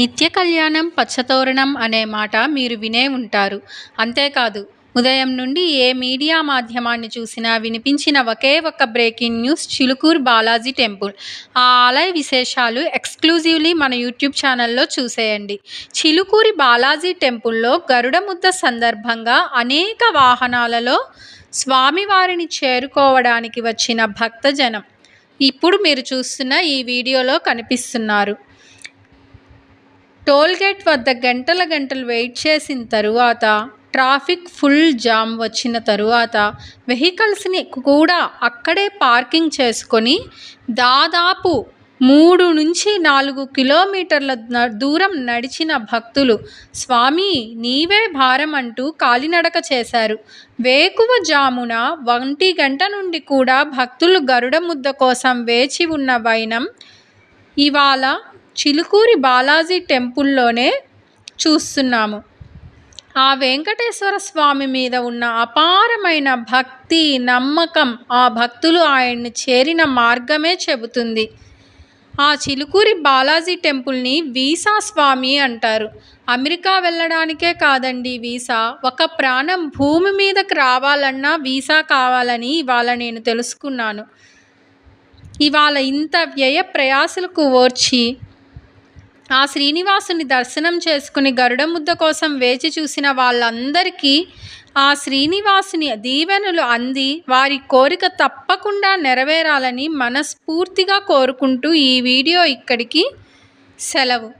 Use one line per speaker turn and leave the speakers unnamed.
నిత్య కళ్యాణం పచ్చతోరణం అనే మాట మీరు వినే ఉంటారు. అంతేకాదు ఉదయం నుండి ఏ మీడియా మాధ్యమాన్ని చూసినా వినిపించిన ఒకే ఒక breaking news Chilkur Balaji temple. ఆ ఆలయ విశేషాలు ఎక్స్క్లూజివ్లీ మన యూట్యూబ్ ఛానల్లో చూసేయండి. చిలుకూరి బాలాజీ టెంపుల్లో గరుడ ముద్ద సందర్భంగా అనేక వాహనాలలో స్వామివారిని చేరుకోవడానికి వచ్చిన భక్తజనం. ఇప్పుడు మీరు చూస్తున్న ఈ వీడియోలో కనిపిస్తున్నారు. టోల్గేట్ వద్ద గంటల గంటలు వెయిట్ చేసిన తరువాత ట్రాఫిక్ ఫుల్ జామ్ వచ్చిన తరువాత వెహికల్స్ని కూడా అక్కడే పార్కింగ్ చేసుకొని దాదాపు మూడు నుంచి నాలుగు కిలోమీటర్ల దూరం నడిచిన భక్తులు స్వామి నీవే భారం అంటూ కాలినడక చేశారు. వేకువ జామున ఒంటి గంట నుండి కూడా భక్తులు గరుడ ముద్ద కోసం వేచి ఉన్న వైనం ఇవాళ చిలుకూరి బాలాజీ టెంపుల్లోనే చూస్తున్నాము. ఆ వెంకటేశ్వర స్వామి మీద ఉన్న అపారమైన భక్తి నమ్మకం ఆ భక్తులు ఆయన్ని చేరిన మార్గమే చెబుతుంది. ఆ చిలుకూరి బాలాజీ టెంపుల్ని వీసా స్వామి అంటారు. అమెరికా వెళ్ళడానికే కాదండి వీసా. ఒక ప్రాణం భూమి మీదకి రావాలన్నా వీసా కావాలని ఇవాళ నేను తెలుసుకున్నాను. ఇవాళ ఇంత వ్యయ ప్రయాసలకు ఓర్చి ఆ శ్రీనివాసుని దర్శనం చేసుకుని గరుడ ముద్ద కోసం వేచి చూసిన వాళ్ళందరికీ ఆ శ్రీనివాసుని దీవెనలు అంది. వారి కోరిక తప్పకుండా నెరవేరాలని మనస్ఫూర్తిగా కోరుకుంటూ ఈ వీడియో ఇక్కడికి సెలవు.